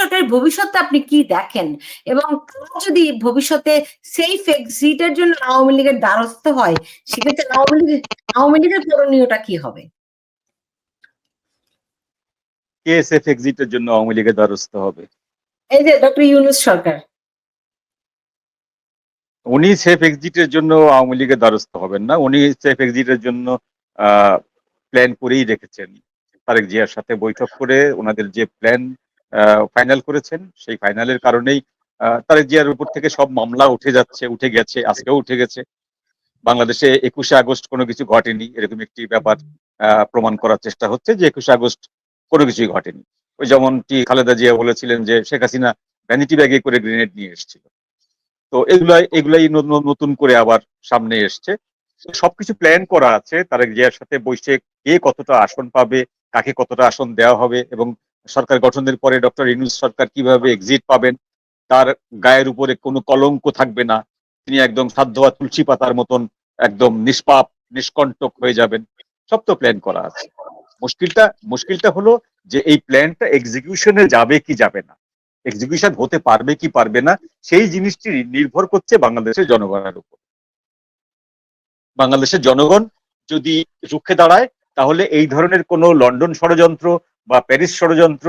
সরকারের ভবিষ্যৎটা আপনি কি দেখেন? এবং যদি ভবিষ্যতে সেফ এক্সিটের জন্য আওয়ামী লীগের দ্বারস্থ হয় সেক্ষেত্রে আওয়ামী লীগের আওয়ামী লীগের করণীয়টা কি হবে? কে সেফ এক্সিটের জন্য আওয়ামী লীগের দ্বারস্থ হবে? এই যে ডক্টর ইউনুস সরকার। উনি সেফ এক্সিটের জন্য আওয়ামী লীগের দ্বারস্থ হবেন না। উনি সেফ এক্সিটের জন্য প্ল্যান করেই রেখেছেন। তারেক জিয়ার সাথে বৈঠক করে ওনাদের যে প্ল্যান ফাইনাল করেছেন। সেই ফাইনালের কারণেই তারেক জিয়ার উপর থেকে সব মামলা উঠে যাচ্ছে, উঠে গেছে, আজকেও উঠে গেছে। বাংলাদেশে একুশে আগস্ট কোনো কিছু ঘটেনি, এরকম একটি ব্যাপার প্রমাণ করার চেষ্টা হচ্ছে যে একুশে আগস্ট কোনো কিছুই ঘটেনি। ওই যেমনটি খালেদা জিয়া বলেছিলেন যে শেখ হাসিনা ভ্যানিটি ব্যাগে করে গ্রেনেড নিয়ে এসেছিল। তো এগুলাই এগুলাই নতুন করে আবার সামনে এসছে। সবকিছু প্ল্যান করা আছে, তারেক জিয়ার সাথে বসে কে কতটা আসন পাবে, কাকে কতটা আসন দেওয়া হবে এবং সরকার গঠনের পরে ডক্টর ইনুস সরকার কীভাবে এক্সিট পাবেন, তার গায়ের উপরে কোনো কলঙ্ক থাকবে না, তিনি একদম সাধ্যা তুলসী পাতার মতন একদম নিষ্পাপ, নিষ্কণ্টক হয়ে যাবেন। সব তো প্ল্যান করা আছে। মুশকিলটা মুশকিলটা হলো যে এই প্ল্যানটা এক্সিকিউশনে যাবে কি যাবে না। এক্সিকিউশন হতে পারবে কি পারবে না, সেই জিনিসটি নির্ভর করছে বাংলাদেশের জনগণের উপর। বাংলাদেশের জনগণ যদি রুখে দাঁড়ায়, তাহলে এই ধরনের কোনো লন্ডন ষড়যন্ত্র বা প্যারিস ষড়যন্ত্র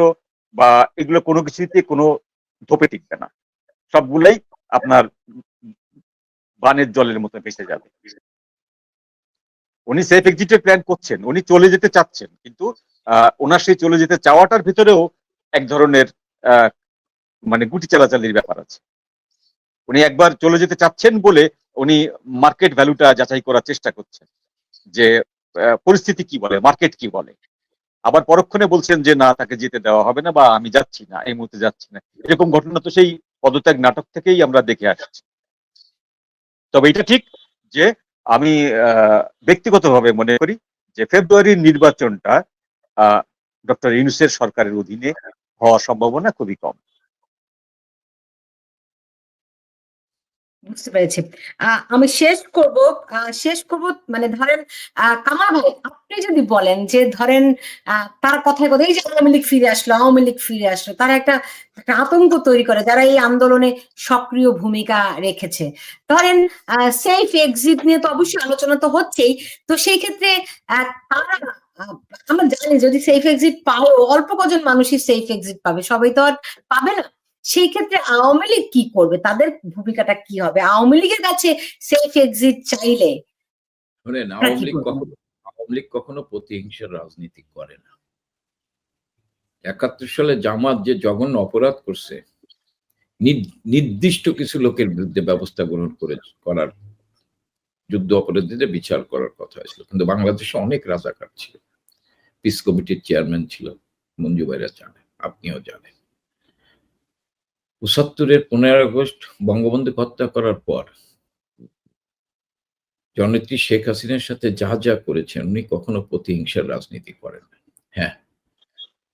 বা এগুলো কোনো কিছুতে কোনো ধোপে টিকবে না। সবগুলাই আপনার বানের জলের মতো ভেসে যাবে। উনি সেফ এক্সিটের প্ল্যান করছেন, উনি চলে যেতে চাচ্ছেন, কিন্তু ওনার সেই চলে যেতে চাওয়াটার ভিতরেও এক ধরনের মানে গুটি চালাচালির ব্যাপার আছে। উনি একবার চলে যেতে চাচ্ছেন বলে উনি মার্কেট ভ্যালুটা যাচাই করার চেষ্টা করছেন যে পরিস্থিতি কি বলে মার্কেট কি বলে। আবার পরক্ষণে বলছেন যে, না, তাকে যেতে দেওয়া হবে না বা আমি যাচ্ছি না, এই মুহূর্তে যাচ্ছি না। এরকম ঘটনা তো সেই পদত্যাগ নাটক থেকেই আমরা দেখে আসছি। তবে এটা ঠিক যে, আমি ব্যক্তিগতভাবে মনে করি যে, ফেব্রুয়ারির নির্বাচনটা আহ ডক্টর ইউনুসের সরকারের অধীনে হওয়ার সম্ভাবনা খুবই কম। বুঝতে পেরেছি। আমি শেষ করব শেষ করব মানে ধরেন কামাল ভাই, আপনি যদি বলেন যে ধরেন তার কথায় কথা এই যে আওয়ামী লীগ ফিরে আসলো, আওয়ামী লীগ ফিরে আসলো, তারা একটা একটা আতঙ্ক তৈরি করে, যারা এই আন্দোলনে সক্রিয় ভূমিকা রেখেছে। ধরেন সেফ এক্সিট নিয়ে তো অবশ্যই আলোচনা তো হচ্ছেই, তো সেই ক্ষেত্রে তারা আমরা জানি যদি সেফ এক্সিট পাও, অল্প কজন মানুষই সেফ এক্সিট পাবে, সবাই তো আর পাবে না। সেই ক্ষেত্রে আওয়ামী লীগ কি করবে? তাদের ভূমিকাটা কি হবে? আওয়ামী লীগের কাছে সেফ এক্সিট চাইলে শোনেন আওয়ামী লীগ কখনো আওয়ামী লীগ কখনো প্রতিহিংসার রাজনীতি করে না। একাত্তর সালে জামাত যে জঘন্য অপরাধ করছে নির্দিষ্ট কিছু লোকের বিরুদ্ধে ব্যবস্থা গ্রহণ করে করার যুদ্ধ অপরাধীদের বিচার করার কথা হয়েছিল কিন্তু বাংলাদেশে অনেক রাজাকার ছিল। পিস কমিটির চেয়ারম্যান ছিল মঞ্জু ভাইরা জানেন আপনিও জানেন। পঁচাত্তরের পনেরো আগস্ট বঙ্গবন্ধু হত্যা করার পর জননেত্রী শেখ হাসিনার সাথে যা যা করেছেন, উনি কখনো প্রতিহিংসার রাজনীতি করেন হ্যাঁ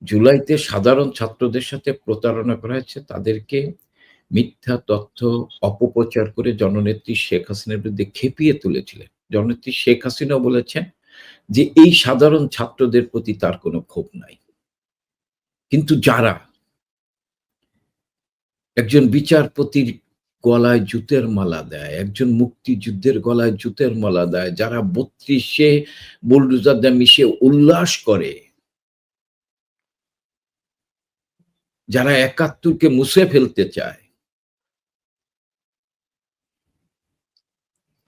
জুলাইতে সাধারণ ছাত্রদের সাথে প্রতারণা করা হয়েছে, তাদেরকে মিথ্যা তথ্য, অপপ্রচার করে জননেত্রী শেখ হাসিনার বিরুদ্ধে খেপিয়ে তুলেছিলেন। জননেত্রী শেখ হাসিনা বলেছেন যে, এই সাধারণ ছাত্রদের প্রতি তার কোনো ক্ষোভ নাই। কিন্তু যারা একজন বিচারপতির গলায় জুতের মালা দেয়, একজন মুক্তিযুদ্ধের গলায় জুতের মালা দেয়, যারা বত্রিশে বুলডুজার দিয়ে মিশে উল্লাস করে। যারা একাত্তরকে মুছে ফেলতে চায়।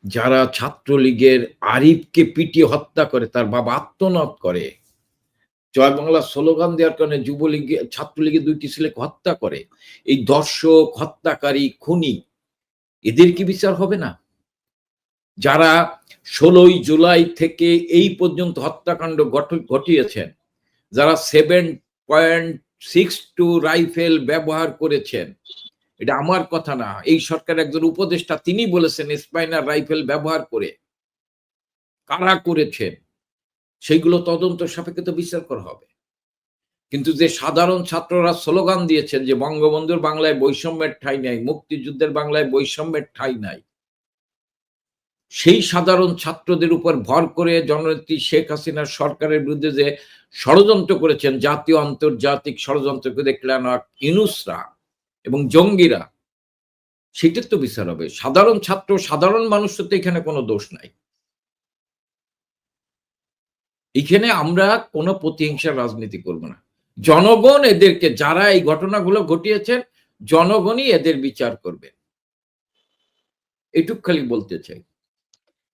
যারা ছাত্রলীগের আরিফকে পিটিয়ে হত্যা করে, তার বাবা আত্মনাদ করে। জয় বাংলা স্লোগান দেওয়ার কারণে যুবলীগে ছাত্রলীগের দুইটি ছেলেকে হত্যা করে। এই দর্শক, হত্যাকারী, খুনি, এদের কি বিচার হবে না? যারা ষোলোই জুলাই থেকে এই পর্যন্ত হত্যাকাণ্ড ঘট- ঘটিয়েছেন, যারা seven point six two rifle ব্যবহার করেছেন, এটা আমার কথা না। এই সরকার একজন উপদেষ্টা, তিনি বলেছেন, স্পাইনার রাইফেল ব্যবহার করে কারা করেছেন? সেইগুলো তদন্ত সাপেক্ষে তো বিচার করা হবে। কিন্তু যে সাধারণ ছাত্ররা স্লোগান দিয়েছেন যে বঙ্গবন্ধুর বাংলায় বৈষম্যের ঠাঁই নাই, মুক্তিযুদ্ধের বাংলায় বৈষম্যের ঠাঁই নাই, সেই সাধারণ ছাত্রদের উপর ভর করে জননেত্রী শেখ হাসিনার সরকারের বিরুদ্ধে যে ষড়যন্ত্র করেছেন, জাতীয় আন্তর্জাতিক ষড়যন্ত্রকে দেখলেন ইনুসরা এবং জঙ্গিরা, সেটার তো বিচার হবে। সাধারণ ছাত্র, সাধারণ মানুষের তো এখানে কোনো দোষ নাই। এখানে আমরা কোনো প্রতিহিংসার রাজনীতি করব না। জনগণ এদেরকে যারা এই ঘটনাগুলো ঘটিয়েছেন জনগণই এদের বিচার করবে এটুক খালি বলতে চাই।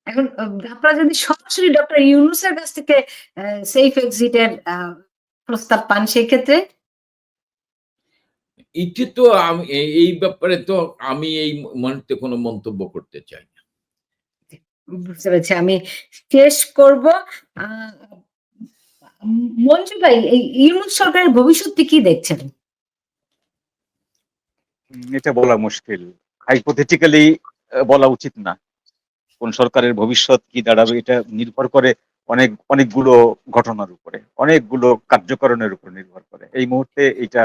এখন আপনারা যদি সরাসরি ডক্টর ইউনুসের কাছ থেকে সেফ এক্সিটের প্রস্তাব পান সেই ক্ষেত্রে? এটি তো এই- ব্যাপারে তো আমি এই মুহূর্তে কোনো মন্তব্য করতে চাই বুঝতে পেরেছি। আমি শেষ করব। মঞ্জু ভাই, এই সরকারের ভবিষ্যৎ কি দেখছেন? এটা বলা মুশকিল। হাইপোথেটিক্যালি বলা উচিত না। কোন সরকারের ভবিষ্যৎ কি দাঁড়াবে, এটা নির্ভর করে অনেক, অনেকগুলো ঘটনার উপরে, অনেকগুলো কার্যকরণের উপর নির্ভর করে। এই মুহূর্তে এটা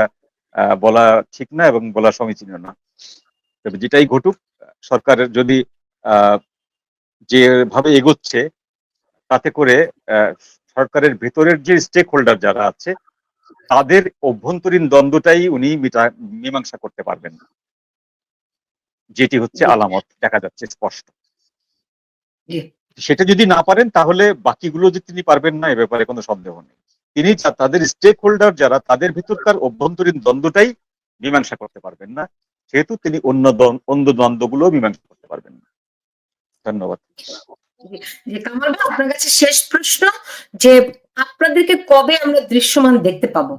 বলা ঠিক না এবং বলা সমীচীন না। তবে যেটাই ঘটুক সরকারের যদি যেভাবে এগোচ্ছে তাতে করে আহ, সরকারের ভেতরের যে স্টেক হোল্ডার যারা আছে তাদের অভ্যন্তরীণ দ্বন্দ্বটাই উনি মীমাংসা করতে পারবেন না। যেটি হচ্ছে আলামত দেখা যাচ্ছে স্পষ্ট। সেটা যদি না পারেন তাহলে বাকিগুলো যে তিনি পারবেন না এ ব্যাপারে কোনো সন্দেহ নেই। তিনি তাদের স্টেক হোল্ডার যারা তাদের ভিতরকার অভ্যন্তরীণ দ্বন্দ্বটাই মীমাংসা করতে পারবেন না। সেহেতু তিনি অন্য দ্বন্দ্ব- অন্য দ্বন্দ্বগুলো মীমাংসা করতে পারবেন না। ধন্যবাদ। কামাল আপনার কাছে শেষ প্রশ্ন যে আপনাদেরকে কবে আমরা দৃশ্যমান দেখতে পাবো?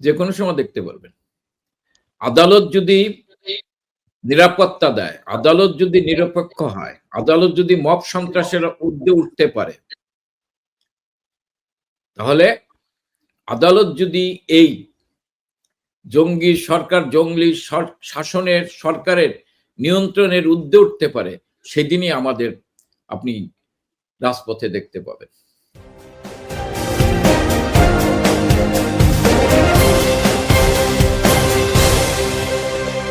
যে কোনো সময় দেখতে পারবেন। আদালত যদি নিরাপত্তা দেয় আদালত যদি নিরপেক্ষ হয় আদালত যদি মব সন্ত্রাসের ঊর্ধ্বে উঠতে পারে তাহলে আদালত যদি এই জঙ্গি সরকার জঙ্গলি শাসনের সরকারের নিয়ন্ত্রণের উদ্যে উঠতে পারে সেদিনই আমাদের আপনি রাজপথে দেখতে পাবেন।